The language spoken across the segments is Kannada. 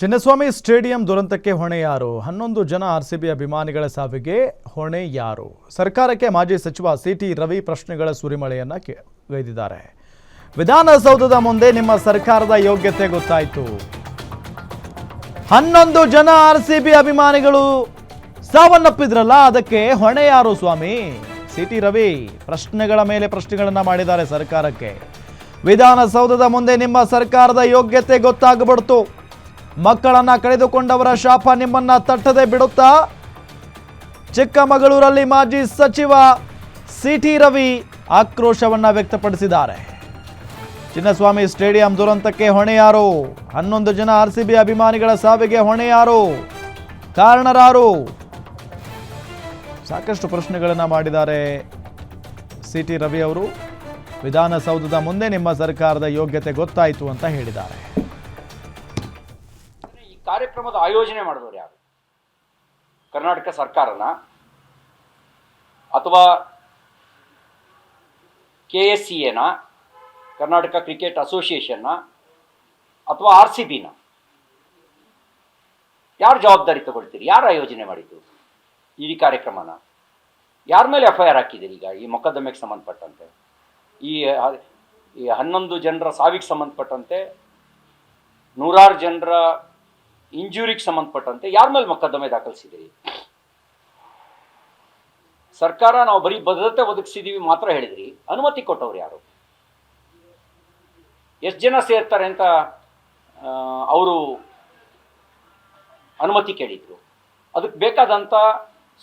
ಚಿನ್ನಸ್ವಾಮಿ ಸ್ಟೇಡಿಯಂ ದುರಂತಕ್ಕೆ ಹೊಣೆ ಯಾರು? ಹನ್ನೊಂದು ಜನ ಆರ್ಸಿಬಿ ಅಭಿಮಾನಿಗಳ ಸಾವಿಗೆ ಹೊಣೆ ಯಾರು? ಸರ್ಕಾರಕ್ಕೆ ಮಾಜಿ ಸಚಿವ ಸಿಟಿ ರವಿ ಪ್ರಶ್ನೆಗಳ ಸುರಿಮಳೆಯನ್ನ ಗೈದಿದ್ದಾರೆ. ವಿಧಾನಸೌಧದ ಮುಂದೆ ನಿಮ್ಮ ಸರ್ಕಾರದ ಯೋಗ್ಯತೆ ಗೊತ್ತಾಯಿತು. ಹನ್ನೊಂದು ಜನ ಆರ್ಸಿಬಿ ಅಭಿಮಾನಿಗಳು ಸಾವನ್ನಪ್ಪಿದ್ರಲ್ಲ, ಅದಕ್ಕೆ ಹೊಣೆ ಯಾರು ಸ್ವಾಮಿ? ಸಿಟಿ ರವಿ ಪ್ರಶ್ನೆಗಳ ಮೇಲೆ ಪ್ರಶ್ನೆಗಳನ್ನ ಮಾಡಿದ್ದಾರೆ ಸರ್ಕಾರಕ್ಕೆ. ವಿಧಾನಸೌಧದ ಮುಂದೆ ನಿಮ್ಮ ಸರ್ಕಾರದ ಯೋಗ್ಯತೆ ಗೊತ್ತಾಗ್ಬಿಡ್ತು. ಮಕ್ಕಳನ್ನ ಕಳೆದುಕೊಂಡವರ ಶಾಪ ನಿಮ್ಮನ್ನ ತಟ್ಟದೆ ಬಿಡುತ್ತಾ? ಚಿಕ್ಕಮಗಳೂರಲ್ಲಿ ಮಾಜಿ ಸಚಿವ ಸಿಟಿ ರವಿ ಆಕ್ರೋಶವನ್ನ ವ್ಯಕ್ತಪಡಿಸಿದ್ದಾರೆ. ಚಿನ್ನಸ್ವಾಮಿ ಸ್ಟೇಡಿಯಂ ದುರಂತಕ್ಕೆ ಹೊಣೆ ಯಾರು ಹನ್ನೊಂದು ಜನ ಆರ್ ಅಭಿಮಾನಿಗಳ ಸಾವಿಗೆ ಹೊಣೆ ಯಾರು ಕಾರಣರಾರು? ಸಾಕಷ್ಟು ಪ್ರಶ್ನೆಗಳನ್ನು ಮಾಡಿದ್ದಾರೆ ಸಿ ಟಿ ರವಿ ಅವರು. ವಿಧಾನಸೌಧದ ಮುಂದೆ ನಿಮ್ಮ ಸರ್ಕಾರದ ಯೋಗ್ಯತೆ ಗೊತ್ತಾಯಿತು ಅಂತ ಹೇಳಿದ್ದಾರೆ. ಕಾರ್ಯಕ್ರಮದ ಆಯೋಜನೆ ಮಾಡಿದವರು ಯಾರು? ಕರ್ನಾಟಕ ಸರ್ಕಾರನ? ಅಥವಾ ಕೆ ಎಸ್ ಸಿ ಎನ ಕರ್ನಾಟಕ ಕ್ರಿಕೆಟ್ ಅಸೋಸಿಯೇಷನ್ನ ಅಥವಾ ಆರ್ ಸಿ ಬಿನ ಯಾರು ಜವಾಬ್ದಾರಿ ತಗೊಳ್ತೀರಿ? ಯಾರು ಆಯೋಜನೆ ಮಾಡಿದ್ದು ಈ ಕಾರ್ಯಕ್ರಮನ? ಯಾರ ಮೇಲೆ ಎಫ್ ಐ ಆರ್ ಹಾಕಿದ್ದೀರಿ ಈಗ ಈ ಮೊಕದ್ದಮೆಗೆ ಸಂಬಂಧಪಟ್ಟಂತೆ? ಈ ಈ ಹನ್ನೊಂದು ಜನರ ಸಾವಿಗೆ ಸಂಬಂಧಪಟ್ಟಂತೆ ನೂರಾರು ಜನರ ಇಂಜುರಿಗೆ ಸಂಬಂಧಪಟ್ಟಂತೆ ಯಾರ ಮೇಲೆ ಮೊಕದ್ದಮೆ ದಾಖಲಿಸಿದಿರಿ ಸರ್ಕಾರ ನಾವು ಬರೀ ಭದ್ರತೆ ಒದಗಿಸಿದೀವಿ ಮಾತ್ರ ಹೇಳಿದ್ರಿ. ಅನುಮತಿ ಕೊಟ್ಟವ್ರು ಯಾರು? ಎಷ್ಟು ಜನ ಸೇರ್ತಾರೆ ಅಂತ ಅವರು ಅನುಮತಿ ಕೇಳಿದ್ರು. ಅದಕ್ಕೆ ಬೇಕಾದಂಥ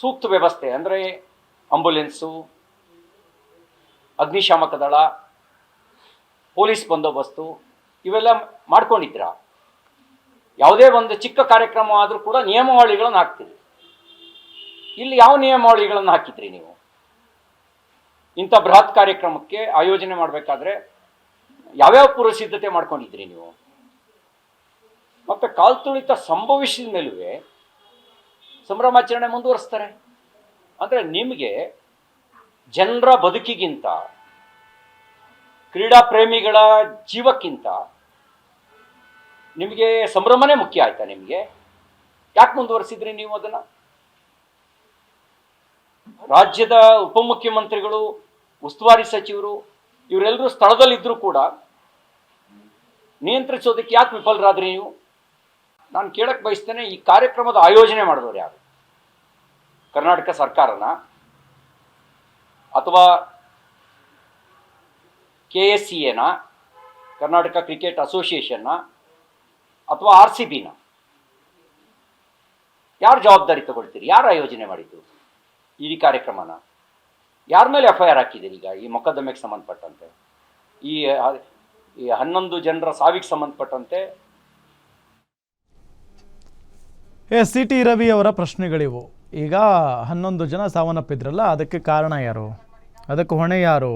ಸೂಕ್ತ ವ್ಯವಸ್ಥೆ ಅಂದರೆ ಆಂಬುಲೆನ್ಸು, ಅಗ್ನಿಶಾಮಕ ದಳ, ಪೊಲೀಸ್ ಬಂದೋಬಸ್ತು, ಇವೆಲ್ಲ ಮಾಡ್ಕೊಂಡಿದ್ರಾ? ಯಾವುದೇ ಒಂದು ಚಿಕ್ಕ ಕಾರ್ಯಕ್ರಮ ಆದರೂ ಕೂಡ ನಿಯಮಾವಳಿಗಳನ್ನು ಹಾಕ್ತೀರಿ. ಇಲ್ಲಿ ಯಾವ ನಿಯಮಾವಳಿಗಳನ್ನು ಹಾಕಿದ್ರಿ ನೀವು? ಇಂಥ ಬೃಹತ್ ಕಾರ್ಯಕ್ರಮಕ್ಕೆ ಆಯೋಜನೆ ಮಾಡಬೇಕಾದ್ರೆ ಯಾವ್ಯಾವ ಪೂರ್ವ ಸಿದ್ಧತೆ ಮಾಡ್ಕೊಂಡಿದ್ರಿ ನೀವು? ಮತ್ತೆ ಕಾಲ್ತುಳಿತ ಸಂಭವಿಸಿದ ಮೇಲುವೆ ಸಂಭ್ರಮಾಚರಣೆ ಮುಂದುವರಿಸ್ತಾರೆ. ಅಂದರೆ ನಿಮಗೆ ಜನರ ಬದುಕಿಗಿಂತ, ಕ್ರೀಡಾ ಪ್ರೇಮಿಗಳ ಜೀವಕ್ಕಿಂತ ನಿಮಗೆ ಸಂಭ್ರಮನೇ ಮುಖ್ಯ ಆಯ್ತಾ ನಿಮಗೆ? ಯಾಕೆ ಮುಂದುವರಿಸಿದ್ರಿ ನೀವು ಅದನ್ನ? ರಾಜ್ಯದ ಉಪಮುಖ್ಯಮಂತ್ರಿಗಳು, ಉಸ್ತುವಾರಿ ಸಚಿವರು ಇವರೆಲ್ಲರೂ ಸ್ಥಳದಲ್ಲಿದ್ದರೂ ಕೂಡ ನಿಯಂತ್ರಿಸೋದಕ್ಕೆ ಯಾಕೆ ವಿಫಲರಾದ್ರಿ ನೀವು? ನಾನು ಕೇಳಕ್ಕೆ ಬಯಸ್ತೇನೆ, ಈ ಕಾರ್ಯಕ್ರಮದ ಆಯೋಜನೆ ಮಾಡಿದವರು ಯಾರು? ಕರ್ನಾಟಕ ಸರ್ಕಾರನ? ಅಥವಾ ಕೆ ಎಸ್ ಸಿ ಎನ ಕರ್ನಾಟಕ ಕ್ರಿಕೆಟ್ ಅಸೋಸಿಯೇಷನ್ನ ಅಥವಾ ಆರ್ ಸಿ ಬಿನ ಯಾರು ಜವಾಬ್ದಾರಿ ತಗೊಳ್ತೀರಿ? ಯಾರು ಆಯೋಜನೆ ಮಾಡಿದ್ದು ಈ ಕಾರ್ಯಕ್ರಮನ? ಯಾರ ಮೇಲೆ ಎಫ್ ಐ ಆರ್ ಹಾಕಿದ್ದೀರಿ ಈಗ ಈ ಮೊಕದ್ದಮೆಗೆ ಸಂಬಂಧಪಟ್ಟಂತೆ? ಈ ಈ ಹನ್ನೊಂದು ಜನರ ಸಾವಿಗೆ ಸಂಬಂಧಪಟ್ಟಂತೆ? ಎ ಸಿ ಟಿ ರವಿ ಅವರ ಪ್ರಶ್ನೆಗಳಿವು. ಈಗ ಹನ್ನೊಂದು ಜನ ಸಾವನ್ನಪ್ಪಿದ್ರಲ್ಲ, ಅದಕ್ಕೆ ಕಾರಣ ಯಾರು? ಅದಕ್ಕೆ ಹೊಣೆ ಯಾರು?